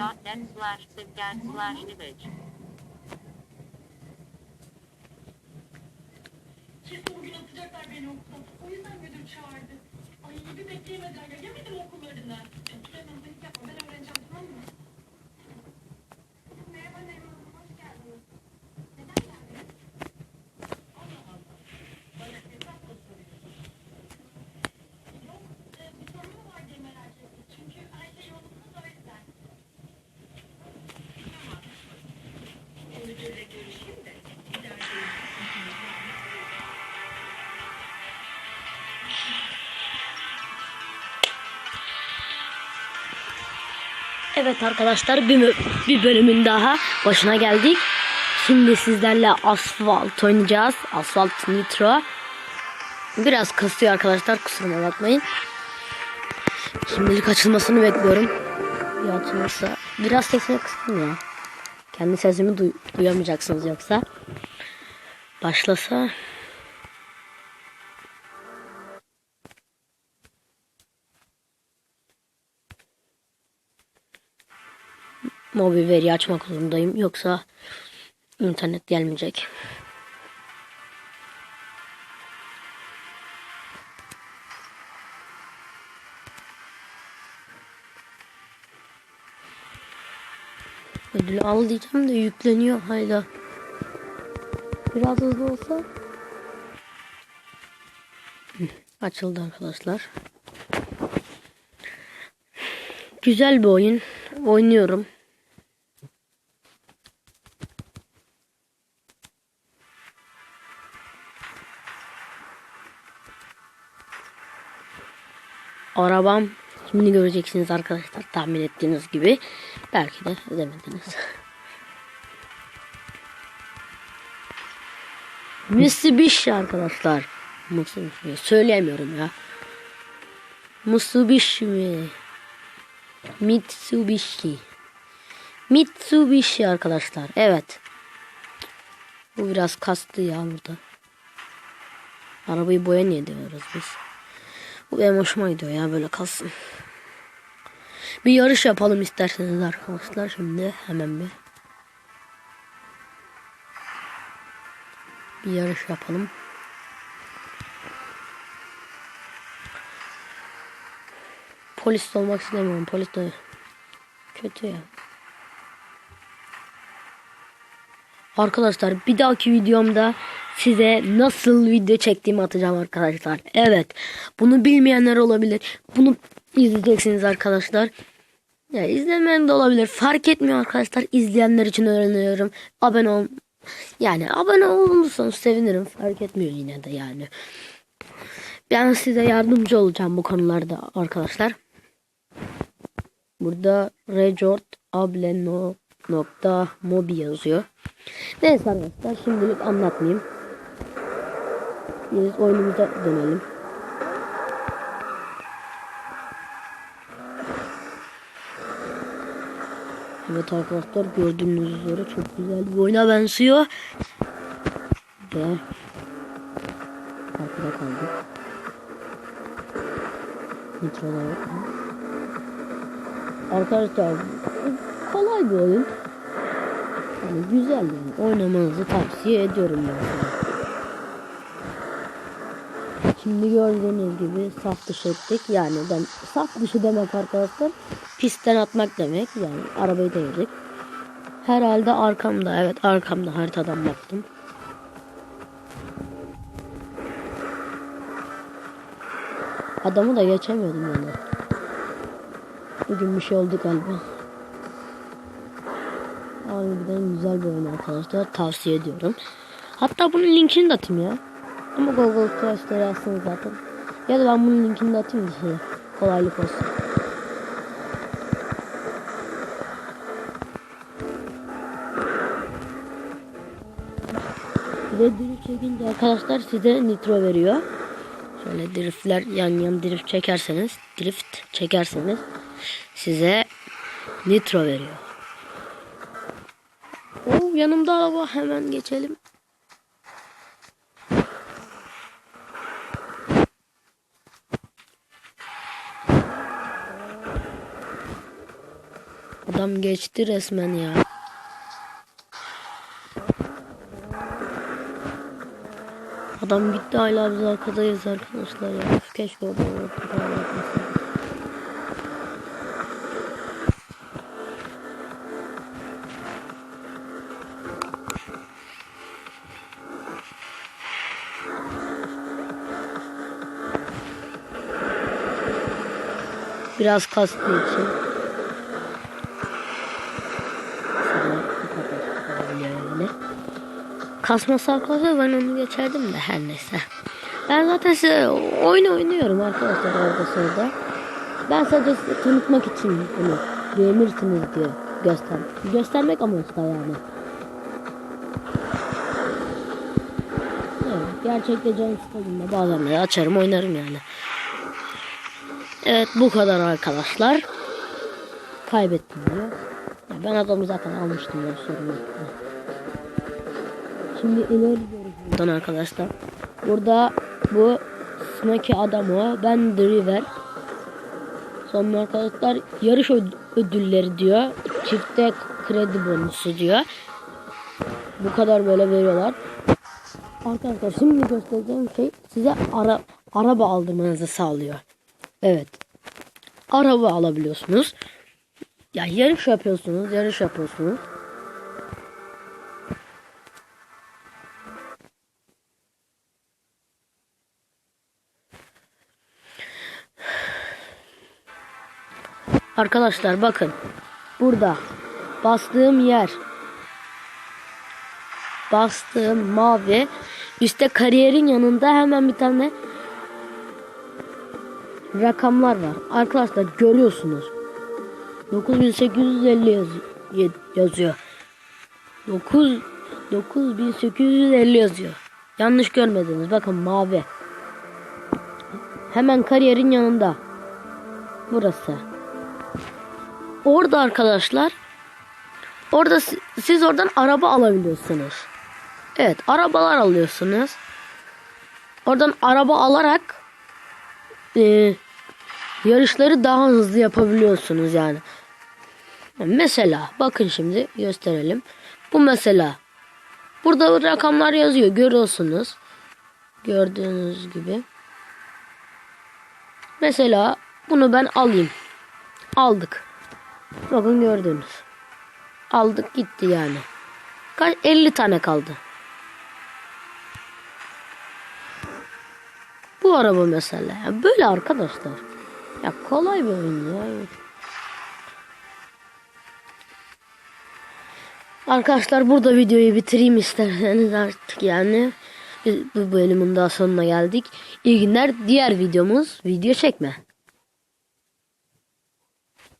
Google.net slash simcat slash image. Kesin bugün atacaklar beni okuldan. O yüzden müdür çağırdı. Ay bir bekleyemediler ya. Yemedim okullarını. Evet arkadaşlar bir, bir bölümün daha başına geldik. Şimdi sizlerle asfalt oynayacağız. Asfalt nitro. Biraz kasıyor arkadaşlar kusuruma bakmayın. Şimdilik açılmasını bekliyorum. Ya açılırsa biraz sesini kıstım ya. Kendi sesimi duy- duyamayacaksınız yoksa. Başlasa mobil veri açmak zorundayım. Yoksa internet gelmeyecek. Ödülü al diyeceğim de yükleniyor hala. Biraz hızlı olsa. Açıldı arkadaşlar. Güzel bir oyun. Oynuyorum. Arabam şimdi göreceksiniz arkadaşlar tahmin ettiğiniz gibi. Belki de edemediniz. Mitsubishi arkadaşlar. Mitsubishi söyleyemiyorum ya. Mitsubishi mi? Mitsubishi. Mitsubishi arkadaşlar. Evet. Bu biraz kastı ya burada. Arabayı boya niye diyoruz biz? Bu benim hoşuma gidiyor ya böyle kalsın. Bir yarış yapalım isterseniz arkadaşlar şimdi hemen bir. Bir yarış yapalım. Polis olmak istemiyorum. Polis de kötü ya. Arkadaşlar bir dahaki videomda size nasıl video çektiğimi atacağım arkadaşlar. Evet. Bunu bilmeyenler olabilir. Bunu izleyeceksiniz arkadaşlar. Ya izlemeyen de olabilir. Fark etmiyor arkadaşlar. İzleyenler için öğreniyorum. Abone ol. Yani abone olursanız sevinirim. Fark etmiyor yine de yani. Ben size yardımcı olacağım bu konularda arkadaşlar. Burada Rejort Ableno nokta mobi yazıyor. Neyse arkadaşlar şimdilik anlatmayayım. Biz oyunumuza dönelim. Evet arkadaşlar gördüğünüz üzere çok güzel bir oyuna benziyor. Ve arkada kaldı. Nitrolar yok mu? Arkadaşlar kolay bir oyun. Yani güzel yani. Oynamanızı tavsiye ediyorum ben. Şimdi gördüğünüz gibi saf dışı ettik. Yani ben saf dışı demek arkadaşlar pistten atmak demek. Yani arabayı devirdik. Herhalde arkamda. Evet arkamda haritadan baktım. Adamı da geçemiyordum yani. Bugün bir şey oldu galiba. Harbiden güzel bir oyun arkadaşlar. Tavsiye ediyorum. Hatta bunun linkini de atayım ya. Ama Google Play Store yazsınız zaten. Ya da ben bunun linkini de atayım da size. Kolaylık olsun. Ve drift çekince arkadaşlar size nitro veriyor. Şöyle driftler yan yan drift çekerseniz, drift çekerseniz size nitro veriyor. Oo, yanımda araba hemen geçelim. Adam geçti resmen ya. Adam gitti hala biz arkadayız arkadaşlar ya. Keşke orada olmasaydı. Biraz kastı için. Şöyle bu kadar çıkabiliyor öyle. Kasması arkadaşlar ben onu geçerdim de her neyse. Ben zaten size oyun oynuyorum arkadaşlar orada sırada. Ben sadece size tanıtmak için bunu beğenirsiniz diye göster göstermek amaçlı yani. Evet, gerçekte can sıkıldığında bazen de açarım oynarım yani. Evet bu kadar arkadaşlar. Kaybettim diyor. Ben adamı zaten almıştım ya sorun yok. Şimdi ileri buradan arkadaşlar. Burada bu Smokey adamı ben Driver. Sonra arkadaşlar yarış öd- ödülleri diyor. Çifte kredi bonusu diyor. Bu kadar böyle veriyorlar. Arkadaşlar şimdi göstereceğim şey size ara, araba aldırmanızı sağlıyor. Evet. Araba alabiliyorsunuz. Ya yarış yapıyorsunuz, yarış yapıyorsunuz. Arkadaşlar bakın. Burada bastığım yer bastığım mavi üstte kariyerin yanında hemen bir tane rakamlar var. Arkadaşlar görüyorsunuz. 9850 yaz yazıyor. 9 9850 yazıyor. Yanlış görmediniz. Bakın mavi. Hemen kariyerin yanında. Burası. Orada arkadaşlar orada si- siz oradan araba alabiliyorsunuz. Evet, arabalar alıyorsunuz. Oradan araba alarak e, yarışları daha hızlı yapabiliyorsunuz yani. Mesela bakın şimdi gösterelim. Bu mesela burada rakamlar yazıyor görüyorsunuz. Gördüğünüz gibi. Mesela bunu ben alayım. Aldık. Bakın gördünüz. Aldık gitti yani. Kaç 50 tane kaldı. Bu araba mesela. Ya böyle arkadaşlar. Ya kolay bir oyun ya. Arkadaşlar burada videoyu bitireyim isterseniz artık yani. Biz bu bölümün daha sonuna geldik. İyi günler. Diğer videomuz video çekme.